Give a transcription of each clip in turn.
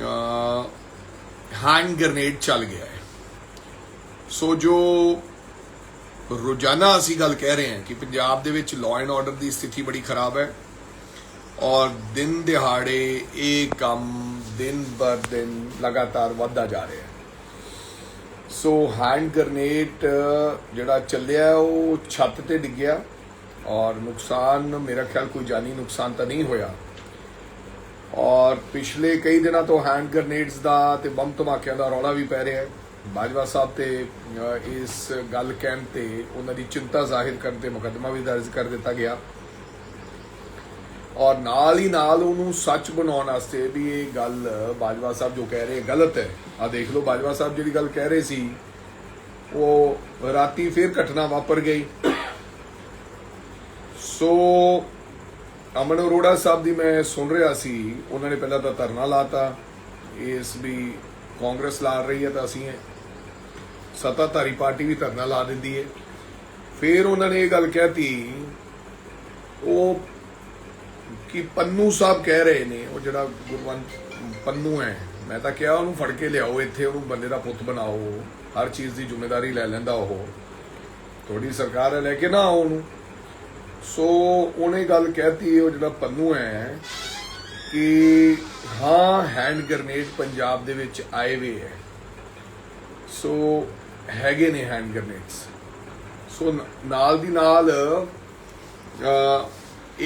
Hand grenade ਚੱਲ ਗਿਆ ਹੈ। ਸੋ ਜੋ ਰੋਜ਼ਾਨਾ ਅਸੀਂ ਗੱਲ ਕਹਿ ਰਹੇ ਹਾਂ ਕਿ ਪੰਜਾਬ ਦੇ ਵਿੱਚ ਲਾਅ ਐਂਡ ਆਰਡਰ ਦੀ ਸਥਿਤੀ ਬੜੀ ਖਰਾਬ ਹੈ ਔਰ ਦਿਨ ਦਿਹਾੜੇ ਇਹ ਕੰਮ ਦਿਨ ਬਰ ਦਿਨ ਲਗਾਤਾਰ ਵੱਧਦਾ ਜਾ ਰਿਹਾ ਹੈ। ਸੋ ਹੈਂਡ ਗ੍ਰਨੇਡ ਜਿਹੜਾ ਚੱਲਿਆ ਉਹ ਛੱਤ ਤੇ ਡਿੱਗਿਆ ਔਰ ਨੁਕਸਾਨ ਮੇਰਾ ਖਿਆਲ ਕੋਈ ਜਾਨੀ ਨੁਕਸਾਨ ਤਾਂ ਨਹੀਂ ਹੋਇਆ। ਔਰ ਪਿਛਲੇ ਕਈ ਦਿਨਾਂ ਤੋਂ ਹੈਂਡ ਗ੍ਰਨੇਡਸ ਦਾ ਤੇ ਬੰਬ ਧਮਾਕਿਆਂ ਦਾ ਰੌਲਾ ਵੀ ਪੈ ਰਿਹਾ ਹੈ। ਬਾਜਵਾ ਸਾਹਿਬ ਤੇ ਇਸ ਗੱਲ ਕਹਿਣ ਤੇ ਉਹਨਾਂ ਦੀ ਚਿੰਤਾ ਜ਼ਾਹਿਰ ਕਰਨ ਤੇ ਮੁਕੱਦਮਾ ਵੀ ਦਰਜ ਕਰ ਦਿੱਤਾ ਗਿਆ। ਔਰ ਨਾਲ ਹੀ ਨਾਲ ਉਹਨੂੰ ਸੱਚ ਬਣਾਉਣ ਵਾਸਤੇ ਵੀ ਇਹ ਗੱਲ ਬਾਜਵਾ ਸਾਹਿਬ ਜੋ ਕਹਿ ਰਹੇ, ਗਲਤ ਹੈ। ਆ ਦੇਖ ਲਓ, ਬਾਜਵਾ ਸਾਹਿਬ ਜਿਹੜੀ ਗੱਲ ਕਹਿ ਰਹੇ ਸੀ, ਉਹ ਰਾਤੀ ਫੇਰ ਘਟਨਾ ਵਾਪਰ ਗਈ। ਸੋ ਅਮਨ ਅਰੋੜਾ ਸਾਹਿਬ ਦੀ ਮੈਂ ਸੁਣ ਰਿਹਾ ਸੀ, ਉਹਨਾਂ ਨੇ ਪਹਿਲਾਂ ਤਾਂ ਧਰਨਾ ਲਾਤਾ, ਇਸ ਵੀ ਕਾਂਗਰਸ ਲਾ ਰਹੀ ਹੈ ਤਾਂ ਅਸੀਂ ਸੱਤਾਧਾਰੀ ਪਾਰਟੀ ਵੀ ਧਰਨਾ ਲਾ ਦਿੰਦੀ ਹੈ। ਫਿਰ ਉਹਨਾਂ ਨੇ ਇਹ ਗੱਲ ਕਹਿਤੀ, ਉਹ ਕਿ ਪੰਨੂ ਸਾਹਿਬ ਕਹਿ ਰਹੇ ਨੇ, ਉਹ ਜਿਹੜਾ ਗੁਰਵੰਤ ਪੰਨੂ ਹੈ, ਮੈਂ ਤਾਂ ਕਿਹਾ ਉਹਨੂੰ ਫੜ ਕੇ ਲਿਆਓ, ਇੱਥੇ ਉਹਨੂੰ ਬੰਦੇ ਦਾ ਪੁੱਤ ਬਣਾਓ, ਹਰ ਚੀਜ਼ ਦੀ ਜ਼ਿੰਮੇਵਾਰੀ ਲੈ ਲੈਂਦਾ ਉਹ। ਤੁਹਾਡੀ ਸਰਕਾਰ ਹੈ, ਲੈ ਕੇ ਨਾ ਆਓ ਉਹਨੂੰ। ਸੋ ਉਹਨੇ ਗੱਲ ਕਹਿਤੀ, ਉਹ ਜਿਹੜਾ ਪੰਨੂ ਹੈ, ਕਿ ਹਾਂ ਹੈਂਡ ਗ੍ਰਨੇਡ ਪੰਜਾਬ ਦੇ ਵਿੱਚ ਆਏ ਵੇ ਹੈ। ਸੋ ਹੈਗੇ ਨੇ ਹੈਂਡ ਗ੍ਰਨੇਡਸ ਸੋ ਨਾਲ ਦੀ ਨਾਲ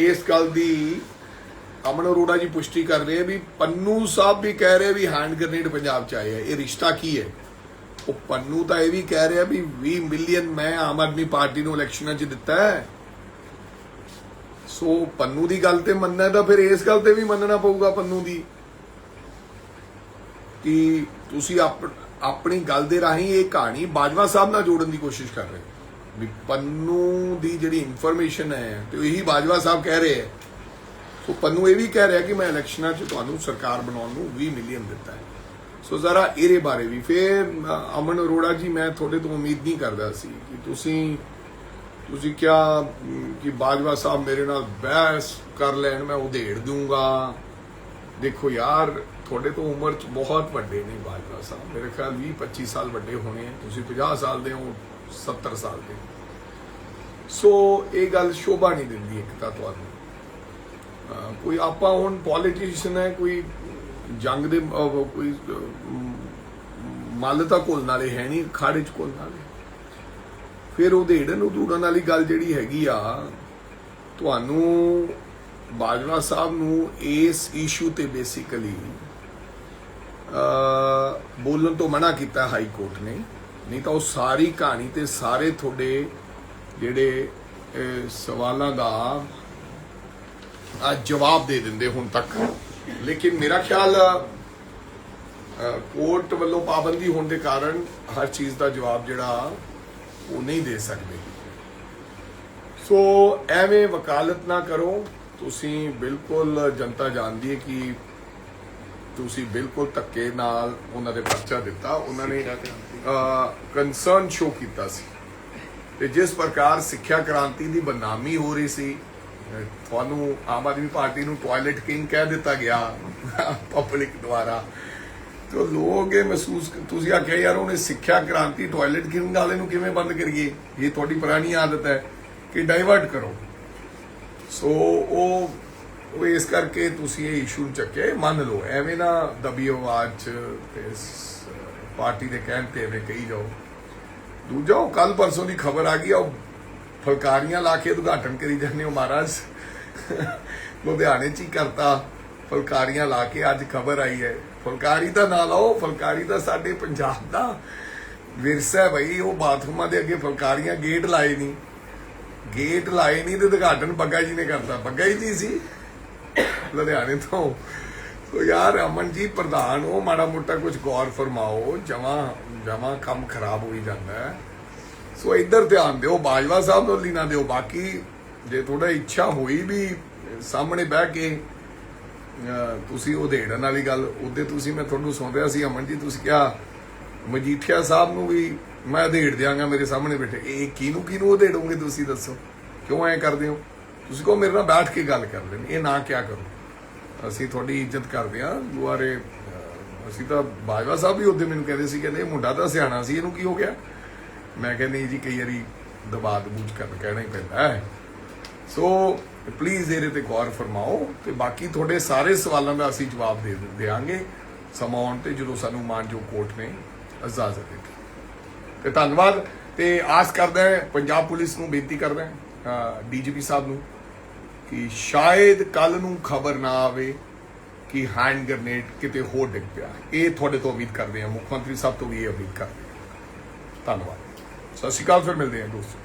ਇਸ ਗੱਲ ਦੀ ਅਮਨ ਅਰੋੜਾ ਜੀ ਪੁਸ਼ਟੀ ਕਰ ਰਹੇ ਆ ਵੀ ਪੰਨੂ ਸਾਹਿਬ ਵੀ ਕਹਿ ਰਹੇ ਵੀ ਹੈਂਡ ਗ੍ਰਨੇਡ ਪੰਜਾਬ ਚ ਆਏ ਆ। ਇਹ ਰਿਸ਼ਤਾ ਕੀ ਹੈ? ਉਹ ਪੰਨੂ ਤਾਂ ਇਹ ਵੀ ਕਹਿ ਰਿਹਾ ਵੀ 20 ਮਿਲੀਅਨ ਮੈਂ ਆਮ ਆਦਮੀ ਪਾਰਟੀ ਨੂੰ ਇਲੈਕਸ਼ਨਾਂ 'ਚ ਦਿੱਤਾ ਹੈ। ਸੋ ਪੰਨੂ ਦੀ ਗੱਲ ਤੇ ਮੰਨਣਾ ਤਾਂ ਫਿਰ ਇਸ ਗੱਲ ਤੇ ਵੀ ਮੰਨਣਾ ਪਊਗਾ ਪੰਨੂ ਦੀ। ਕਿ ਤੁਸੀਂ ਆਪਣੀ ਗੱਲ ਦੇ ਰਾਹੀਂ ਇਹ ਕਹਾਣੀ ਬਾਜਵਾ ਸਾਹਿਬ ਨਾਲ ਜੋੜਨ ਦੀ ਕੋਸ਼ਿਸ਼ ਕਰ ਰਹੇ ਹੋ। ਵੀ ਪੰਨੂ ਦੀ ਜਿਹੜੀ ਇਨਫੋਰਮੇਸ਼ਨ ਹੈ ਤੇ ਇਹੀ ਬਾਜਵਾ ਸਾਹਿਬ ਕਹਿ ਰਹੇ ਹੈ। ਸੋ ਪੰਨੂ ਇਹ ਵੀ ਕਹਿ ਰਿਹਾ ਕਿ ਮੈਂ ਇਲੈਕਸ਼ਨਾਂ 'ਚ ਤੁਹਾਨੂੰ ਸਰਕਾਰ ਬਣਾਉਣ ਨੂੰ 20 ਮਿਲੀਅਨ ਦਿੱਤਾ ਹੈ। ਸੋ ਜ਼ਰਾ ਇਹਦੇ ਬਾਰੇ ਵੀ। ਫਿਰ ਅਮਨ ਅਰੋੜਾ ਜੀ, ਮੈਂ ਤੁਹਾਡੇ ਤੋਂ ਉਮੀਦ ਨਹੀਂ ਕਰਦਾ ਸੀ ਕਿ ਤੁਸੀਂ ਤੁਸੀਂ ਕਿਹਾ ਕਿ ਬਾਜਵਾ ਸਾਹਿਬ ਮੇਰੇ ਨਾਲ ਬਹਿਸ ਕਰ ਲੈਣ, ਮੈਂ ਉਧੇੜ ਦੂੰਗਾ। ਦੇਖੋ ਯਾਰ, ਤੁਹਾਡੇ ਤੋਂ ਉਮਰ ਚ ਬਹੁਤ ਵੱਡੇ ਨੇ ਬਾਜਵਾ ਸਾਹਿਬ। ਮੇਰੇ ਖਿਆਲ 20 25 ਸਾਲ ਵੱਡੇ ਹੋਣੇ ਤੁਸੀਂ 50 ਸਾਲ ਦੇ ਹੋ 70 ਸਾਲ ਦੇ ਸੋ ਇਹ ਗੱਲ ਸ਼ੋਭਾ ਨਹੀਂ ਦਿੰਦੀ ਇੱਕ ਤਾਂ ਤੁਹਾਨੂੰ। ਕੋਈ ਆਪਾਂ ਹੁਣ ਪੋਲੀਟੀਸ਼ੀਅਨ ਹੈ, ਕੋਈ ਜੰਗ ਦੇ ਕੋਈ ਮੱਲ ਤਾਂ ਘੁਲਣ ਨਾਲੇ ਹੈ ਨਹੀਂ, ਖਾੜੇ ਚ ਘੁਲਣ ਵਾਲੇ। ਫਿਰ ਉਹਦੇ ਢੇੜਨ ਉਡੂੜਨ ਵਾਲੀ ਗੱਲ ਜਿਹੜੀ ਹੈਗੀ ਆ, ਤੁਹਾਨੂੰ ਬਾਜਵਾ ਸਾਹਿਬ ਨੂੰ ਇਸ ਇਸ਼ੂ ਤੇ ਬੇਸਿਕਲੀ ਅ ਬੋਲਣ ਤੋਂ ਮਨਾ ਕੀਤਾ ਹਾਈ ਕੋਰਟ ਨੇ। ਨਹੀਂ ਤਾਂ ਉਹ ਸਾਰੀ ਕਹਾਣੀ ਤੇ ਸਾਰੇ ਤੁਹਾਡੇ ਜਿਹੜੇ ਸਵਾਲਾਂ ਦਾ ਜਵਾਬ ਦੇ ਦਿੰਦੇ ਹੁਣ ਤੱਕ। ਲੇਕਿਨ ਮੇਰਾ ਖਿਆਲ ਕੋਰਟ ਵੱਲੋਂ ਪਾਬੰਦੀ ਹੋਣ ਦੇ ਕਾਰਨ ਹਰ ਚੀਜ਼ ਦਾ ਜਵਾਬ ਜਿਹੜਾ ਉਹ ਨਹੀਂ ਦੇ ਸਕਦੇ। ਸੋ ਐਵੇਂ ਵਕਾਲਤ ਨਾ ਕਰੋ। ਤੁਸੀਂ ਬਿਲਕੁਲ ਜਨਤਾ ਜਾਣਦੀ ਹੈ ਕਿ ਤੁਸੀਂ ਬਿਲਕੁਲ ਧੱਕੇ ਨਾਲ ਉਹਨਾਂ ਦੇ ਪਰਚਾ ਦਿੱਤਾ। ਉਹਨਾਂ ਨੇ ਕੰਸਰਨ ਸ਼ੋ ਕੀਤਾ ਸੀ। ਤੇ ਜਿਸ ਪ੍ਰਕਾਰ ਸਿੱਖਿਆ ਕ੍ਰਾਂਤੀ ਦੀ ਬਦਨਾਮੀ ਹੋ ਰਹੀ ਸੀ ਤੁਹਾਨੂੰ ਆਮ ਆਦਮੀ ਪਾਰਟੀ ਨੂੰ ਟਾਇਲਟ ਕਿੰਗ ਕਹਿ ਦਿੱਤਾ ਗਿਆ। ਪਬਲਿਕ ਦੁਆਰਾ। ਤੇ ਲੋਕ ਇਹ ਮਹਿਸੂਸ ਤੁਸੀਂ ਆਖਿਆ, ਯਾਰ, ਉਹਨੇ ਸਿੱਖਿਆ ਕ੍ਰਾਂਤੀ ਟਾਇਲਟ ਕਿੰਗ ਵਾਲੇ ਨੂੰ ਕਿਵੇਂ ਬੰਦ ਕਰੀਏ? ਇਹ ਤੁਹਾਡੀ ਪੁਰਾਣੀ ਆਦਤ ਹੈ ਕਿ ਡਾਈਵਰਟ ਕਰੋ। ਸੋ ਉਹ ਉਹ ਇਸ ਕਰਕੇ ਤੁਸੀਂ ਇਹ ਇਸ਼ੂ ਚੱਕੇ ਮੰਨ ਲਓ, ਐਵੇਂ ਨਾ ਦਬੀਓ ਆਵਾਜ਼ ਚ ਪਾਰਟੀ ਦੇ ਕਹਿਣ ਤੇ ਐਵੇਂ ਕਹੀ ਜਾਓ। ਦੂਜਾ, ਉਹ ਕੱਲ ਪਰਸੋਂ ਦੀ ਖਬਰ ਆ ਗਈ, ਆ ਉਹ ਫਲਕਾਰੀਆਂ ਲਾ ਕੇ ਉਦਘਾਟਨ ਕਰੀ ਜਾਂਦੇ ਹੋ ਮਹਾਰਾਜ। ਲੁਧਿਆਣੇ ਚ ਹੀ ਕਰਤਾ, ਫਲਕਾਰੀਆਂ ਲਾ ਕੇ ਅੱਜ ਖਬਰ ਆਈ ਹੈ। ਫੁਲਕਾਰੀ ਦਾ ਨਾਂ ਲਾਓ, ਫਲਕਾਰੀ ਦਾ ਸਾਡੇ ਪੰਜਾਬ ਦਾ। ਵਿਰਸਾ ਹੈ ਬਈ, ਉਹ ਬਾਥਰੂਮਾਂ ਦੇ ਅੱਗੇ ਫਲਕਾਰੀਆਂ ਗੇਟ ਲਾਏ ਨਹੀਂ ਗੇਟ ਲਾਏ ਨਹੀਂ ਤੇ ਉਦਘਾਟਨ ਬੱਗਾ ਜੀ ਨੇ ਕਰਤਾ। ਬੱਗਾ ਜੀ ਸੀ। ਲੁਧਿਆਣੇ ਤੋਂ। ਸੋ ਯਾਰ ਅਮਨ ਜੀ ਪ੍ਰਧਾਨ, ਉਹ ਮਾੜਾ ਮੋਟਾ ਕੁਝ ਗੌਰ ਫਰਮਾਓ, ਜਮਾ ਜਮਾ ਕੰਮ ਖਰਾਬ ਹੋਈ ਜਾਂਦਾ ਹੈ। ਸੋ ਇੱਧਰ ਧਿਆਨ ਦਿਓ, ਬਾਜਵਾ ਸਾਹਿਬ ਤੋਂ ਲੀਨਾ ਦਿਓ। ਬਾਕੀ ਜੇ ਥੋੜਾ ਇੱਛਾ ਹੋਈ ਵੀ ਸਾਹਮਣੇ ਬਹਿ ਕੇ ਤੁਸੀਂ ਉਹ ਦੇੜਨ ਵਾਲੀ ਗੱਲ, ਉਹਦੇ ਤੁਸੀਂ ਮੈਂ ਤੁਹਾਨੂੰ ਸੁਣ ਰਿਹਾ ਸੀ ਅਮਨ ਜੀ ਤੁਸੀਂ ਕਿਹਾ, ਮਜੀਠੀਆ ਸਾਹਿਬ ਨੂੰ ਵੀ ਮੈਂ ਦੇੜ ਦਿਆਂਗਾ ਮੇਰੇ ਸਾਹਮਣੇ ਬੈਠੇ। ਇਹ ਕਿਹਨੂੰ ਕਿਹਨੂੰ ਉਹ ਦੇੜੋਗੇ ਤੁਸੀਂ ਦੱਸੋ? ਕਿਉਂ ਐ ਕਰਦੇ ਹੋ? ਤੁਸੀਂ ਕਹੋ ਮੇਰੇ ਨਾਲ ਬੈਠ ਕੇ ਗੱਲ ਕਰ ਲੈਣ। ਇਹ ਨਾ ਕਿਆ ਕਰੋ। ਅਸੀਂ ਤੁਹਾਡੀ ਇੱਜ਼ਤ ਕਰਦੇ ਹਾਂ, ਦੁਆਰੇ ਅਸੀਂ ਤਾਂ ਬਾਜਵਾ ਸਾਹਿਬ ਵੀ ਉਹਦੇ ਮੈਨੂੰ ਕਹਿੰਦੇ ਸੀ, ਕਹਿੰਦੇ ਇਹ ਮੁੰਡਾ ਤਾਂ ਸਿਆਣਾ ਸੀ, ਇਹਨੂੰ ਕੀ ਹੋ ਗਿਆ? ਮੈਂ ਕਹਿੰਦੀ ਜੀ, ਕਈ ਵਾਰੀ ਦਬਾਅ ਦਬੂਜ ਕਰਨ ਕਹਿਣਾ ਹੀ ਪੈਂਦਾ ਹੈ। ਸੋ ਪਲੀਜ਼ ਇਹਦੇ ਤੇ ਗੌਰ ਫਰਮਾਓ ਤੇ ਬਾਕੀ ਤੁਹਾਡੇ ਸਾਰੇ ਸਵਾਲਾਂ ਦਾ ਅਸੀਂ ਜਵਾਬ ਦੇ ਦੇਵਾਂਗੇ। ਸਮਾਂ ਆਉਣ ਤੇ ਜਦੋਂ ਸਾਨੂੰ ਮਾਨਯੋਗ ਕੋਰਟ ਨੇ ਇਜਾਜ਼ਤ ਦਿੱਤੀ। ਤੇ ਧੰਨਵਾਦ ਤੇ ਆਸ ਕਰਦਾ ਹਾਂ ਪੰਜਾਬ ਪੁਲਿਸ ਨੂੰ ਬੇਨਤੀ ਕਰਦਾ ਹਾਂ ਡੀਜੀਪੀ ਸਾਹਿਬ ਨੂੰ ਕਿ ਸ਼ਾਇਦ ਕੱਲ ਨੂੰ ਖਬਰ ਨਾ ਆਵੇ ਕਿ ਹੈਂਡ ਗ੍ਰਨੇਡ ਕਿਤੇ ਹੋਰ ਡਿੱਗ ਪਿਆ। ਇਹ ਤੁਹਾਡੇ ਤੋਂ ਉਮੀਦ ਕਰਦੇ ਹਾਂ। ਮੁੱਖ ਮੰਤਰੀ ਸਾਹਿਬ ਤੋਂ ਵੀ ਇਹ ਉਮੀਦ ਕਰਦੇ ਹਾਂ। ਧੰਨਵਾਦ। ਸਤਿ ਸ਼੍ਰੀ ਅਕਾਲ, ਫਿਰ ਮਿਲਦੇ ਹਾਂ ਦੋਸਤੋ।